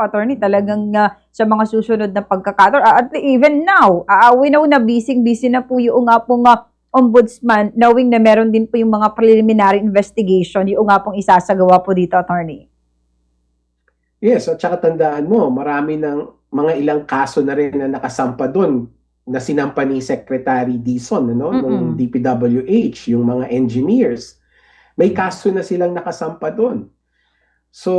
attorney, talagang ah, sa mga susunod na pagkakataon, ah, at even now, ah, we know na busy-busy na po yung nga pong ah, ombudsman, knowing na meron din po yung mga preliminary investigation, yung nga pong isasagawa po dito, attorney. Yes, at saka tandaan mo, marami ng mga ilang kaso na rin na nakasampa doon na sinampa ni Secretary Dizon, ano, Mm-mm. nung DPWH, yung mga engineers. May kaso na silang nakasampa doon. So,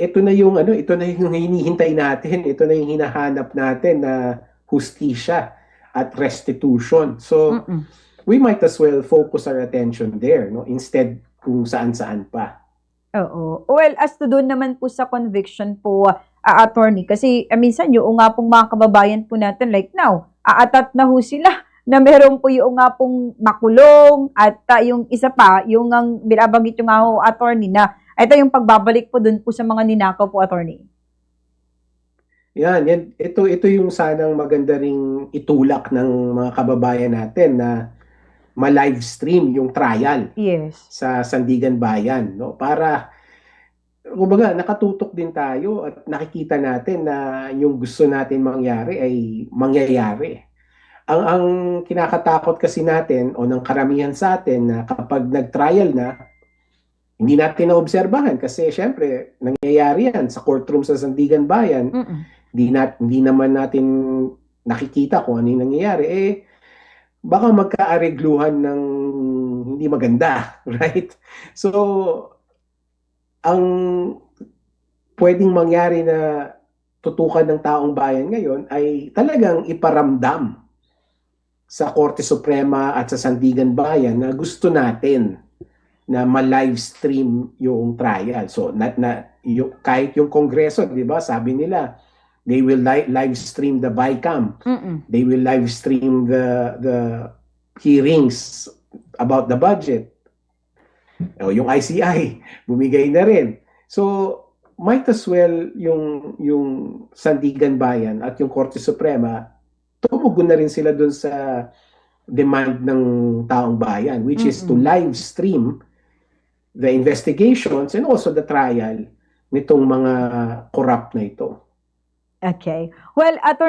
ito na yung ano, ito na yung hinihintay natin, ito na yung hinahanap natin na hustisya at restitution. So, Mm-mm. we might as well focus our attention there, no, instead kung saan-saan pa. Oo. Well, as to doon naman po sa conviction po, ah, attorney, kasi ah, minsan yung nga pong mga kababayan po natin, like now, aatat na ho sila na meron po yung nga pong makulong at ah, yung isa pa, yung ang binabanggit yung nga ho, attorney, na ito yung pagbabalik po doon po sa mga ninakaw po, attorney. Yan, yan. Ito, ito yung sanang maganda ring itulak ng mga kababayan natin na ma-live stream yung trial Yes. sa Sandigan Bayan, no? Para kumbaga nakatutok din tayo at nakikita natin na yung gusto natin mangyari ay mangyayari. Ang ang kinakatakot kasi natin o ng karamihan sa atin na kapag nag-trial na hindi natin naobserbahan kasi syempre nangyayari yan sa courtroom sa Sandigan Bayan Mm-mm. hindi, na, hindi naman natin nakikita kung ano yung nangyayari, eh, baka magkaaregluhan ng hindi maganda, right? So, ang pwedeng mangyari na tutukan ng taong bayan ngayon ay talagang iparamdam sa Korte Suprema at sa Sandigan Bayan na gusto natin na ma-live stream yung trial. So, na, na, yung, kahit yung Kongreso, di ba, sabi nila, they will li- live stream the BICAM. Mm-mm. They will live stream the the hearings about the budget. O, yung ICI, bumigay na rin. So, might as well yung yung Sandigan Bayan at yung Korte Suprema tumugon na rin sila dun sa demand ng taong bayan which is to live stream the investigations and also the trial nitong mga corrupt na ito. Okay. Well, attorney,